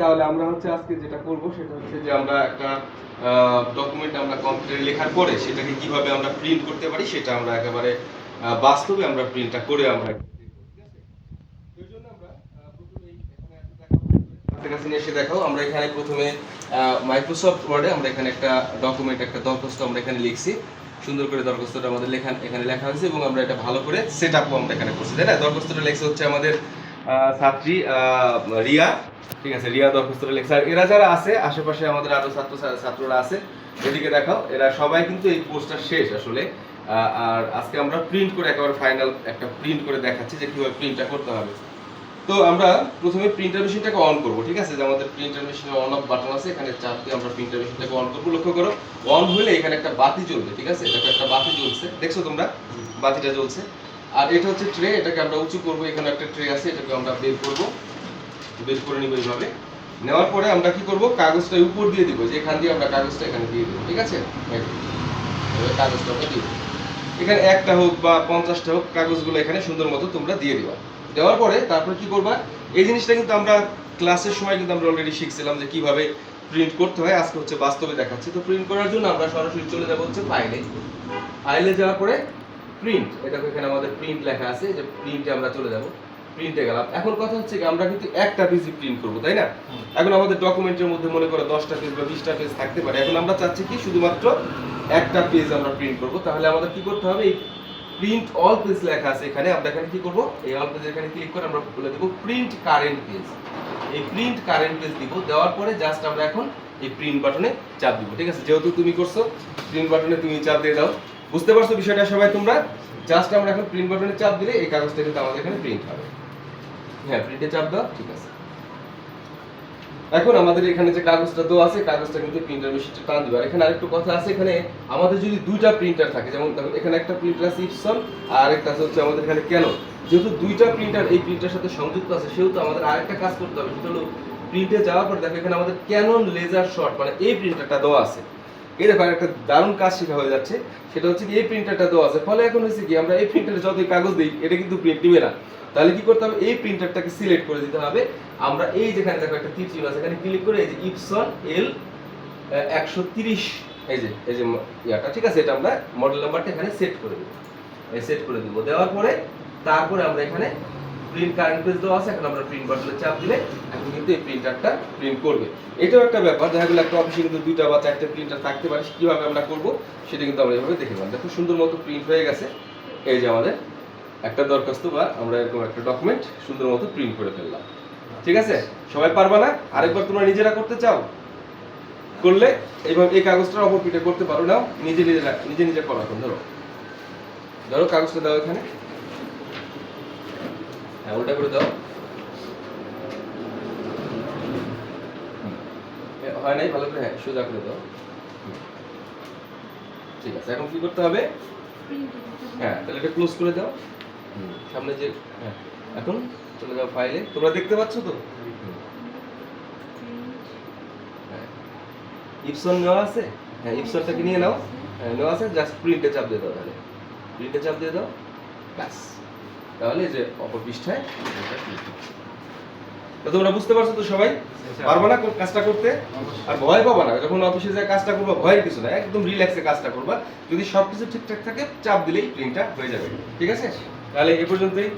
তাহলে আমরা হচ্ছে আজকে যেটা করব সেটা হচ্ছে যে আমরা একটা ডকুমেন্ট আমরা কম্পিউটারে লেখার পরে সেটাকে কীভাবে আমরা প্রিন্ট করতে পারি সেটা আমরা একেবারে বাস্তবে আমরা প্রিন্টটা করে আমরা নিয়ে এসে দেখাও। আমরা এখানে প্রথমে ওয়ার্ডে আমরা এখানে একটা ডকুমেন্ট একটা দরখাস্ত আমরা এখানে লিখছি। সুন্দর করে দরখাস্তটা আমাদের লেখা, এখানে লেখা এবং আমরা ভালো করে সেট আমরা এখানে না? দরখাস্তটা হচ্ছে আমাদের ছাত্রী রিয়া। ঠিক আছে রিয়া দরখাস্তটা লেখছে এরা যারা আছে, আশেপাশে আমাদের আরও ছাত্র ছাত্ররা আছে, এদিকে দেখাও, এরা সবাই কিন্তু এই কোর্সটা শেষ আসলে। আর আজকে আমরা প্রিন্ট করে একেবারে ফাইনাল একটা প্রিন্ট করে দেখাচ্ছি যে কীভাবে প্রিন্টটা করতে হবে। তো আমরা প্রথমে প্রিন্টার মেশিনটাকে অন করব, ঠিক আছে? যে আমাদের প্রিন্টার মেশিনে অন অফ বাটন আছে, এখানে চাপ দিয়ে আমরা প্রিন্টার মেশিনটাকে অন করব। লক্ষ্য করো অন হলে এখানে একটা বাতি জ্বলবে, ঠিক আছে? দেখো, একটা বাতি জ্বলছে। দেখছ তোমরা? বাতিটা জ্বলছে। আর এটা হচ্ছে ট্রে এটাকে আমরা উঁচু করব, এখানে একটা ট্রে আছে, এটাকে আমরা বের করব। বের করে নিব এইভাবে। নেওয়ার পরে আমরা কি করব? কাগজটা উপর দিয়ে দিব। যে এখান দিয়ে আমরা কাগজটা এখানে দিয়ে দিব, ঠিক আছে? কাগজটা আমরা। এখানে একটা হোক বা পঞ্চাশটা হোক, কাগজগুলো এখানে সুন্দর মতো তোমরা দিয়ে দিবা। দেওয়ার পরে তারপরে কি করবা? এই জিনিসটা কিন্তু আমরা ক্লাসের সময় কিন্তু আমরা অলরেডি শিখছিলাম যে কীভাবে প্রিন্ট করতে হয়। আজকে হচ্ছে বাস্তবে দেখাচ্ছি। তো প্রিন্ট করার জন্য আমরা সরাসরি চলে যাব হচ্ছে ফাইলে ফাইলে যাওয়ার পরে প্রিন্ট এটা এখানে আমাদের প্রিন্ট লেখা আছে। যে প্রিন্টে আমরা চলে যাব। প্রিন্টে গেলাম। এখন কথা হচ্ছে কি আমরা কিন্তু একটা পেজই প্রিন্ট করব তাই না? এখন আমাদের ডকুমেন্টের মধ্যে মনে করো দশটা পেজ বা বিশটা পেজ থাকতে পারে। এখন আমরা চাচ্ছি কি শুধুমাত্র একটা পেজ আমরা প্রিন্ট করব। তাহলে আমাদের কি করতে হবে? এই প্রিন্ট অল পেজ লেখা আছে এখানে। আমরা এখানে কি করব? এই অল পেজ এখানে ক্লিক করে আমরা বলে দেব প্রিন্ট কারেন্ট পেজ এই প্রিন্ট কারেন্ট পেজ দিব। দেওয়ার পরে জাস্ট আমরা এখন এই প্রিন্ট বাটনে চাপ দিব। ঠিক আছে? যেহেতু তুমি করছ প্রিন্ট বাটনে তুমি চাপ দিয়ে দাও। বুঝতে পারছ বিষয়টা সবাই তোমরা? জাস্ট আমরা এখন প্রিন্ট বাটনে চাপ দিলে এই কাগজটা কিন্তু আমাদের এখানে প্রিন্ট হবে। হ্যাঁ প্রিন্টে চাপ দাও, ঠিক আছে। এখন আমাদের এখানে যে কাগজটা তো আছে, কাগজটা কিন্তু প্রিন্টার মেশিনটা টান দিবে। আর এখানে আরেকটু কথা আছে, এখানে আমাদের যদি দুইটা প্রিন্টার থাকে, যেমন এখানে একটা প্রিন্টার আছে ইপসন আর একটা হচ্ছে আমাদের এখানে কেন যেহেতু দুইটা প্রিন্টার এই প্রিন্টার সাথে সংযুক্ত আছে, সেহেতু আমাদের আরেকটা কাজ করতে হবে, সেটা হলো প্রিন্টে যাওয়ার পর দেখো, এখানে আমাদের ক্যানন লেজার শর্ট মানে এই প্রিন্টারটা দেওয়া আছে। এই দেখো, একটা দারুণ কাজ শেখা হয়ে যাচ্ছে। সেটা হচ্ছে কি, এই প্রিন্টারটা দেওয়া আছে। ফলে এখন হচ্ছে কি, আমরা এই প্রিন্টারে যতই কাগজ দিই, এটা কিন্তু প্রিন্ট দিবে না। তাহলে কি করতে হবে? এই প্রিন্টারটাকে সিলেক্ট করে দিতে হবে। আমরা এই যেখানে দেখো, একটা তীর চিহ্ন আছে, এখানে ক্লিক করে এই যে ইপসন এল একশো তিরিশ, এই যে এই যে ইয়াটা, ঠিক আছে? এটা আমরা মডেল নাম্বারটা এখানে সেট করে দেবো। সেট করে দিব। দেওয়ার পরে, তারপরে আমরা এখানে প্রিন্ট কারেন্ট পেজ দেওয়া আছে, এখন আমরা প্রিন্ট বাটনে চাপ দিলে এখন কিন্তু এই প্রিন্টারটা প্রিন্ট করবে। এটাও একটা ব্যাপার, দেখা গেলো একটা অফিসে কিন্তু দুইটা বা চারটে প্রিন্টার থাকতে পারে, কীভাবে আমরা করব সেটা কিন্তু আমরা এভাবে দেখে নিলাম। দেখো সুন্দর মতো প্রিন্ট হয়ে গেছে। এই যে আমাদের একটা দরখাস্ত বা আমরা এরকম একটা ডকুমেন্ট সুন্দর মতো প্রিন্ট করে ফেললাম। ঠিক আছে? সবাই পারবা না? আরেকবার তোমরা নিজেরা করতে চাও? করলে এইভাবে এই কাগজটা অপর পিঠে করতে পারো না নিজে নিজে নিজে নিজে করো এখন ধরো ধরো কাগজটা দাও এখানে। হ্যাঁ উল্টা করে দাও। হয় নাই? ভালো করে হ্যাঁ সোজা করে দাও। ঠিক আছে, এখন কি করতে হবে? হ্যাঁ তাহলে এটা ক্লোজ করে দাও। সামনে যে হ্যাঁ এখন চলে যাও ফাইলে তোমরা দেখতে পাচ্ছ তো? হ্যাঁ। ইপসন নেওয়া আছে? হ্যাঁ ইপসনটাকে নিয়ে নাও। হ্যাঁ নেওয়া আছে জাস্ট প্রিন্টে চাপ দিয়ে দাও তাহলে। প্রিন্টে চাপ দিয়ে দাও। ব্যাস। তাহলে যে অপর পৃষ্ঠায়। তো তোমরা বুঝতে পারছ তো সবাই? পারব না কাজটা করতে? আর ভয় পাবা না। যখন অফিসে যায় কাজটা করবা ভয়ের কিছু না একদম রিল্যাক্সে কাজটা করবা। যদি সবকিছু ঠিকঠাক থাকে চাপ দিলেই প্রিন্টটা হয়ে যাবে। ঠিক আছে? তাহলে এ পর্যন্তই।